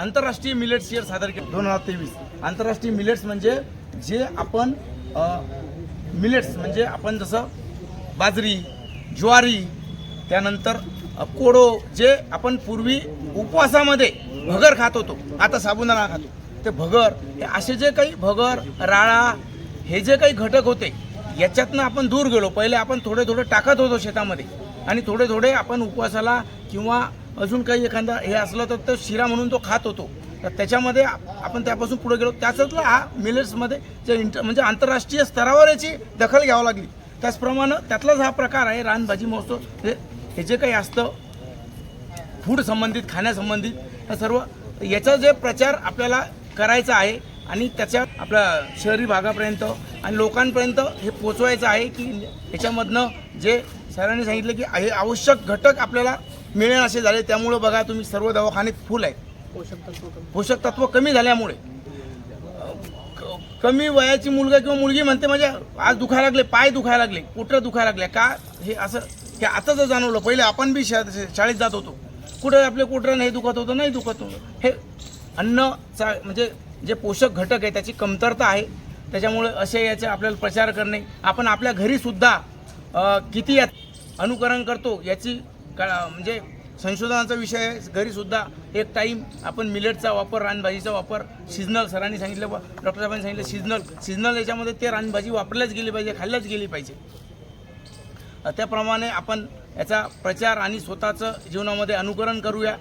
आंतरराष्ट्रीय millets year सादर केलं. दोन हजार तेवीस. आंतरराष्ट्रीय मिलेट्स म्हणजे जे आपण मिलेट्स म्हणजे आपण जसं बाजरी ज्वारी त्यानंतर कोडो जे आपण पूर्वी उपवासामध्ये भगर खात होतो. आता साबुदाणा खातो. ते भगर हे असे जे काही भगर राळा हे जे काही घटक होते याच्यातनं आपण दूर गेलो. पहिले आपण थोडे थोडे टाकत होतो शेतामध्ये. आणि थोडे थोडे आपण उपवासाला किंवा अजून काही एखादा हे असलं तर तो शिरा म्हणून तो खात होतो. तर त्याच्यामध्ये आपण त्यापासून पुढे गेलो. त्याच्यातला हा मिलेट्समध्ये जे इंटर म्हणजे आंतरराष्ट्रीय स्तरावर याची दखल घ्यावी लागली. त्याचप्रमाणे त्यातलाच हा प्रकार आहे रानभाजी महोत्सव. हे हे जे काही असतं फूड संबंधित खाण्यासंबंधित हे सर्व याचा जे प्रचार आपल्याला करायचा आहे आणि त्याच्या आपल्या शहरी भागापर्यंत आणि लोकांपर्यंत हे पोचवायचं आहे की याच्यामधनं जे सरांनी सांगितलं की हे आवश्यक घटक आपल्याला मिळेल असे झाले त्यामुळं बघा तुम्ही सर्व दवाखान्यात फुल आहे पोषक तत्व कमी झाल्यामुळे. क- कमी वयाची मुलगा किंवा मुलगी म्हणते म्हणजे आज दुखायला लागले पाय दुखायला लागले कुठं दुखायला लागले का हे असं हे आता जर जाणवलं पहिले आपण बी शा शाळेत जात होतो. कुठं आपले कुठं नाही दुखत होतं नाही दुखत होतं. हे अन्नचा म्हणजे जे पोषक घटक आहे त्याची कमतरता आहे. त्याच्यामुळे असे याचे आपल्याला प्रचार करणे. आपण आपल्या घरीसुद्धा किती यात अनुकरण करतो याची का म्हणजे संशोधनाचा विषय आहे घरीसुद्धा एक टाईम आपण मिलेटचा वापर रानभाजीचा वापर सिजनल सरांनी सांगितलं डॉक्टर साहेबांनी सांगितलं सिजनल सिजनल याच्यामध्ये ते रानभाजी वापरल्याच गेली पाहिजे खाल्ल्याच गेली पाहिजे. त्याप्रमाणे आपण याचा प्रचार आणि स्वतःचं जीवनामध्ये अनुकरण करूया.